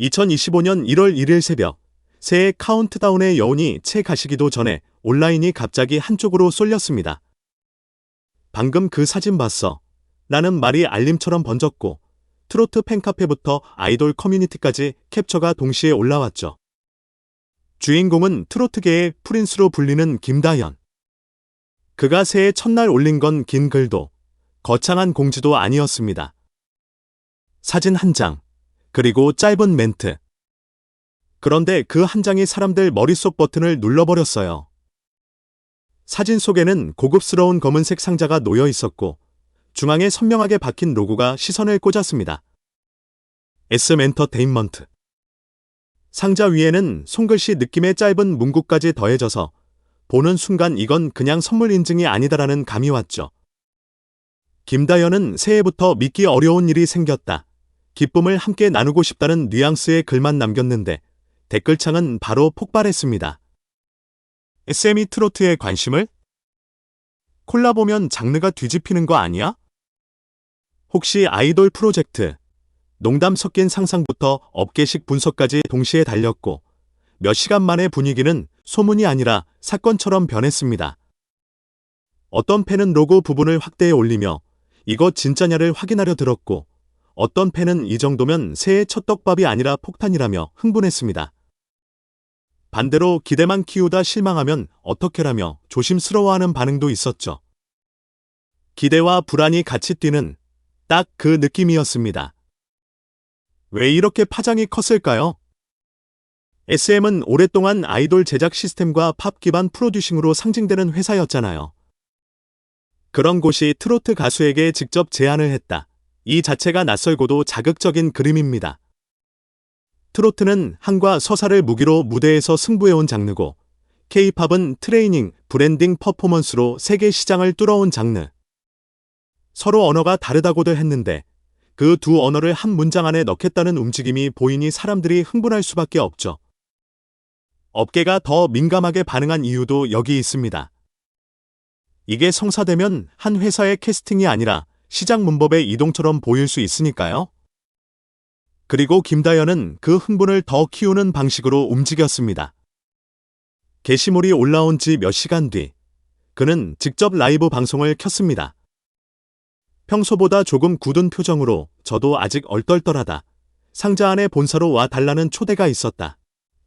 2025년 1월 1일 새벽 새해 카운트다운의 여운이 채 가시기도 전에 온라인이 갑자기 한쪽으로 쏠렸습니다. 방금 그 사진 봤어. 라는 말이 알림처럼 번졌고 트로트 팬카페부터 아이돌 커뮤니티까지 캡처가 동시에 올라왔죠. 주인공은 트로트계의 프린스로 불리는 김다현. 그가 새해 첫날 올린 건 긴 글도 거창한 공지도 아니었습니다. 사진 한 장, 그리고 짧은 멘트. 그런데 그 한 장이 사람들 머릿속 버튼을 눌러버렸어요. 사진 속에는 고급스러운 검은색 상자가 놓여 있었고, 중앙에 선명하게 박힌 로고가 시선을 꽂았습니다. SM 엔터테인먼트. 상자 위에는 손글씨 느낌의 짧은 문구까지 더해져서 보는 순간 이건 그냥 선물 인증이 아니다라는 감이 왔죠. 김다연은 새해부터 믿기 어려운 일이 생겼다. 기쁨을 함께 나누고 싶다는 뉘앙스의 글만 남겼는데 댓글창은 바로 폭발했습니다. SM이 트로트에 관심을? 콜라 보면 장르가 뒤집히는 거 아니야? 혹시 아이돌 프로젝트, 농담 섞인 상상부터 업계식 분석까지 동시에 달렸고 몇 시간 만에 분위기는 소문이 아니라 사건처럼 변했습니다. 어떤 팬은 로고 부분을 확대해 올리며 이거 진짜냐를 확인하려 들었고 어떤 팬은 이 정도면 새해 첫 떡밥이 아니라 폭탄이라며 흥분했습니다. 반대로 기대만 키우다 실망하면 어떻게라며 조심스러워하는 반응도 있었죠. 기대와 불안이 같이 뛰는 딱 그 느낌이었습니다. 왜 이렇게 파장이 컸을까요? SM은 오랫동안 아이돌 제작 시스템과 팝 기반 프로듀싱으로 상징되는 회사였잖아요. 그런 곳이 트로트 가수에게 직접 제안을 했다. 이 자체가 낯설고도 자극적인 그림입니다. 트로트는 한과 서사를 무기로 무대에서 승부해온 장르고, K-팝은 트레이닝, 브랜딩 퍼포먼스로 세계 시장을 뚫어온 장르. 서로 언어가 다르다고도 했는데, 그 두 언어를 한 문장 안에 넣겠다는 움직임이 보이니 사람들이 흥분할 수밖에 없죠. 업계가 더 민감하게 반응한 이유도 여기 있습니다. 이게 성사되면 한 회사의 캐스팅이 아니라 시장 문법의 이동처럼 보일 수 있으니까요. 그리고 김다연은 그 흥분을 더 키우는 방식으로 움직였습니다. 게시물이 올라온 지 몇 시간 뒤, 그는 직접 라이브 방송을 켰습니다. 평소보다 조금 굳은 표정으로 저도 아직 얼떨떨하다. 상자 안에 본사로 와 달라는 초대가 있었다.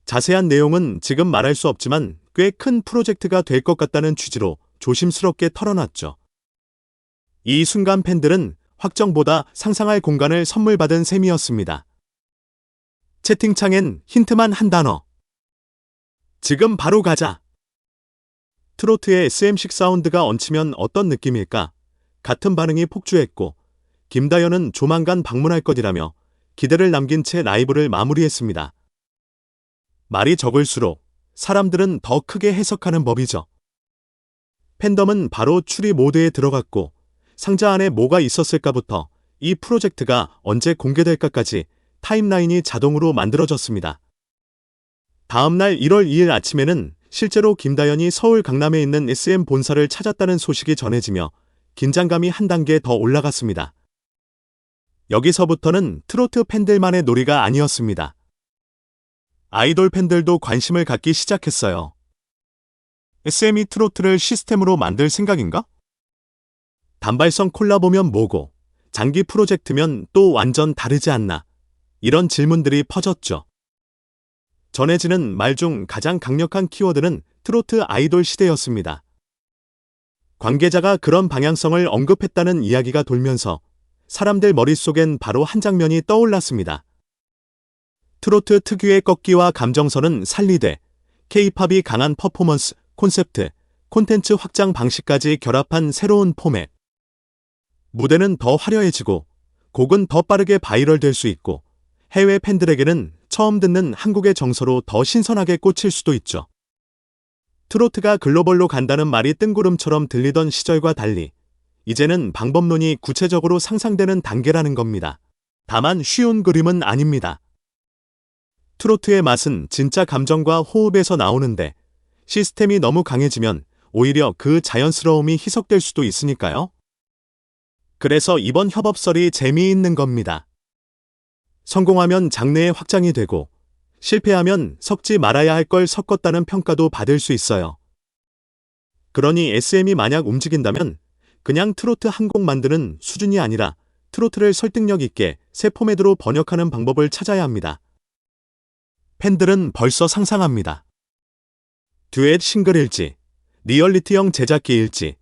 자세한 내용은 지금 말할 수 없지만 꽤 큰 프로젝트가 될 것 같다는 취지로 조심스럽게 털어놨죠. 이 순간 팬들은 확정보다 상상할 공간을 선물 받은 셈이었습니다. 채팅창엔 힌트만 한 단어. 지금 바로 가자. 트로트의 SM식 사운드가 얹히면 어떤 느낌일까? 같은 반응이 폭주했고, 김다연은 조만간 방문할 것이라며 기대를 남긴 채 라이브를 마무리했습니다. 말이 적을수록 사람들은 더 크게 해석하는 법이죠. 팬덤은 바로 추리 모드에 들어갔고 상자 안에 뭐가 있었을까부터 이 프로젝트가 언제 공개될까까지 타임라인이 자동으로 만들어졌습니다. 다음날 1월 2일 아침에는 실제로 김다연이 서울 강남에 있는 SM 본사를 찾았다는 소식이 전해지며 긴장감이 한 단계 더 올라갔습니다. 여기서부터는 트로트 팬들만의 놀이가 아니었습니다. 아이돌 팬들도 관심을 갖기 시작했어요. SM이 트로트를 시스템으로 만들 생각인가? 단발성 콜라보면 뭐고, 장기 프로젝트면 또 완전 다르지 않나? 이런 질문들이 퍼졌죠. 전해지는 말 중 가장 강력한 키워드는 트로트 아이돌 시대였습니다. 관계자가 그런 방향성을 언급했다는 이야기가 돌면서 사람들 머릿속엔 바로 한 장면이 떠올랐습니다. 트로트 특유의 꺾기와 감정선은 살리되 K-팝이 강한 퍼포먼스, 콘셉트, 콘텐츠 확장 방식까지 결합한 새로운 포맷. 무대는 더 화려해지고 곡은 더 빠르게 바이럴 될 수 있고 해외 팬들에게는 처음 듣는 한국의 정서로 더 신선하게 꽂힐 수도 있죠. 트로트가 글로벌로 간다는 말이 뜬구름처럼 들리던 시절과 달리 이제는 방법론이 구체적으로 상상되는 단계라는 겁니다. 다만 쉬운 그림은 아닙니다. 트로트의 맛은 진짜 감정과 호흡에서 나오는데 시스템이 너무 강해지면 오히려 그 자연스러움이 희석될 수도 있으니까요. 그래서 이번 협업설이 재미있는 겁니다. 성공하면 장래의 확장이 되고 실패하면 섞지 말아야 할 걸 섞었다는 평가도 받을 수 있어요. 그러니 SM이 만약 움직인다면 그냥 트로트 한 곡 만드는 수준이 아니라 트로트를 설득력 있게 새 포맷으로 번역하는 방법을 찾아야 합니다. 팬들은 벌써 상상합니다. 듀엣 싱글일지, 리얼리티형 제작기일지,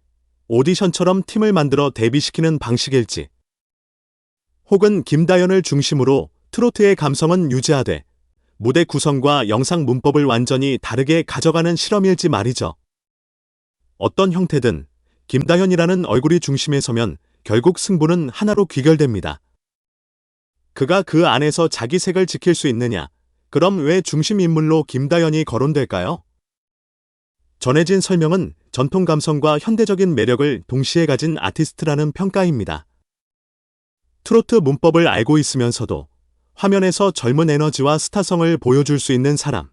오디션처럼 팀을 만들어 데뷔시키는 방식일지, 혹은 김다연을 중심으로 트로트의 감성은 유지하되 무대 구성과 영상 문법을 완전히 다르게 가져가는 실험일지 말이죠. 어떤 형태든 김다현이라는 얼굴이 중심에 서면 결국 승부는 하나로 귀결됩니다. 그가 그 안에서 자기 색을 지킬 수 있느냐? 그럼 왜 중심 인물로 김다현이 거론될까요? 전해진 설명은 전통 감성과 현대적인 매력을 동시에 가진 아티스트라는 평가입니다. 트로트 문법을 알고 있으면서도 화면에서 젊은 에너지와 스타성을 보여줄 수 있는 사람.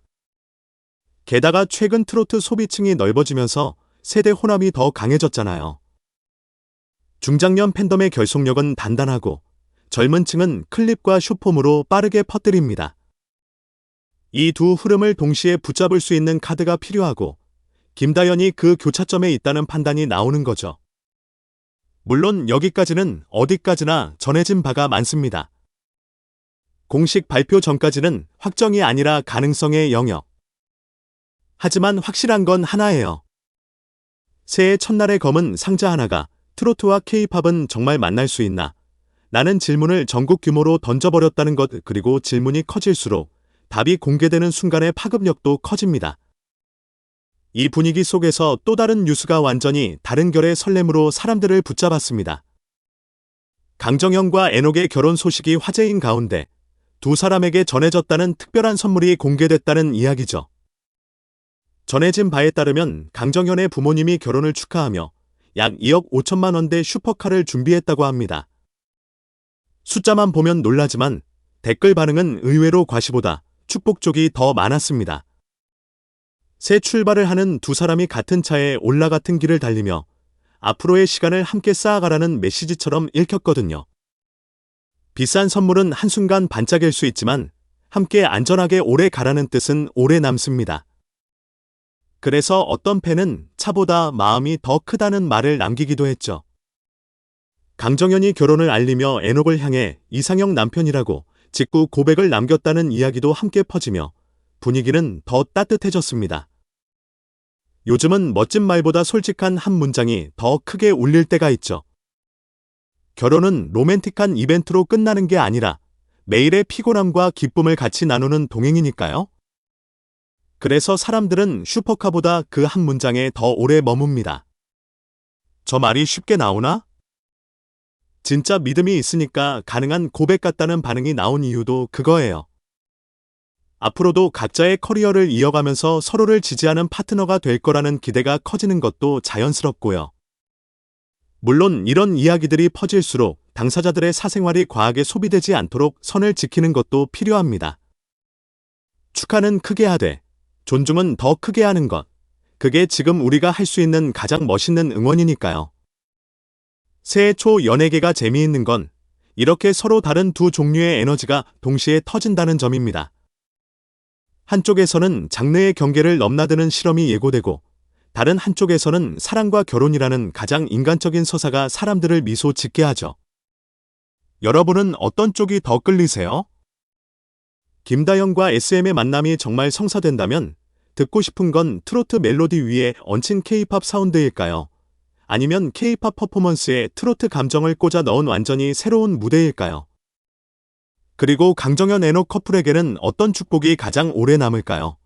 게다가 최근 트로트 소비층이 넓어지면서 세대 혼합이 더 강해졌잖아요. 중장년 팬덤의 결속력은 단단하고 젊은 층은 클립과 슈폼으로 빠르게 퍼뜨립니다. 이 두 흐름을 동시에 붙잡을 수 있는 카드가 필요하고 김다연이 그 교차점에 있다는 판단이 나오는 거죠. 물론 여기까지는 어디까지나 전해진 바가 많습니다. 공식 발표 전까지는 확정이 아니라 가능성의 영역. 하지만 확실한 건 하나예요. 새해 첫날의 검은 상자 하나가 트로트와 케이팝은 정말 만날 수 있나? 라는 질문을 전국 규모로 던져버렸다는 것 그리고 질문이 커질수록 답이 공개되는 순간의 파급력도 커집니다. 이 분위기 속에서 또 다른 뉴스가 완전히 다른 결의 설렘으로 사람들을 붙잡았습니다. 강정현과 에녹의 결혼 소식이 화제인 가운데 두 사람에게 전해졌다는 특별한 선물이 공개됐다는 이야기죠. 전해진 바에 따르면 강정현의 부모님이 결혼을 축하하며 약 2억 5천만 원대 슈퍼카를 준비했다고 합니다. 숫자만 보면 놀라지만 댓글 반응은 의외로 과시보다 축복 쪽이 더 많았습니다. 새 출발을 하는 두 사람이 같은 차에 올라 같은 길을 달리며 앞으로의 시간을 함께 쌓아가라는 메시지처럼 읽혔거든요. 비싼 선물은 한순간 반짝일 수 있지만 함께 안전하게 오래 가라는 뜻은 오래 남습니다. 그래서 어떤 팬은 차보다 마음이 더 크다는 말을 남기기도 했죠. 강정현이 결혼을 알리며 에녹을 향해 이상형 남편이라고 직구 고백을 남겼다는 이야기도 함께 퍼지며 분위기는 더 따뜻해졌습니다. 요즘은 멋진 말보다 솔직한 한 문장이 더 크게 울릴 때가 있죠. 결혼은 로맨틱한 이벤트로 끝나는 게 아니라 매일의 피곤함과 기쁨을 같이 나누는 동행이니까요. 그래서 사람들은 슈퍼카보다 그 한 문장에 더 오래 머뭅니다. 저 말이 쉽게 나오나? 진짜 믿음이 있으니까 가능한 고백 같다는 반응이 나온 이유도 그거예요. 앞으로도 각자의 커리어를 이어가면서 서로를 지지하는 파트너가 될 거라는 기대가 커지는 것도 자연스럽고요. 물론 이런 이야기들이 퍼질수록 당사자들의 사생활이 과하게 소비되지 않도록 선을 지키는 것도 필요합니다. 축하는 크게 하되 존중은 더 크게 하는 것. 그게 지금 우리가 할 수 있는 가장 멋있는 응원이니까요. 새해 초 연예계가 재미있는 건 이렇게 서로 다른 두 종류의 에너지가 동시에 터진다는 점입니다. 한쪽에서는 장래의 경계를 넘나드는 실험이 예고되고 다른 한쪽에서는 사랑과 결혼이라는 가장 인간적인 서사가 사람들을 미소 짓게 하죠. 여러분은 어떤 쪽이 더 끌리세요? 김다영과 SM의 만남이 정말 성사된다면 듣고 싶은 건 트로트 멜로디 위에 얹힌 케이팝 사운드일까요? 아니면 케이팝 퍼포먼스에 트로트 감정을 꽂아 넣은 완전히 새로운 무대일까요? 그리고 강정현 애녹 커플에게는 어떤 축복이 가장 오래 남을까요?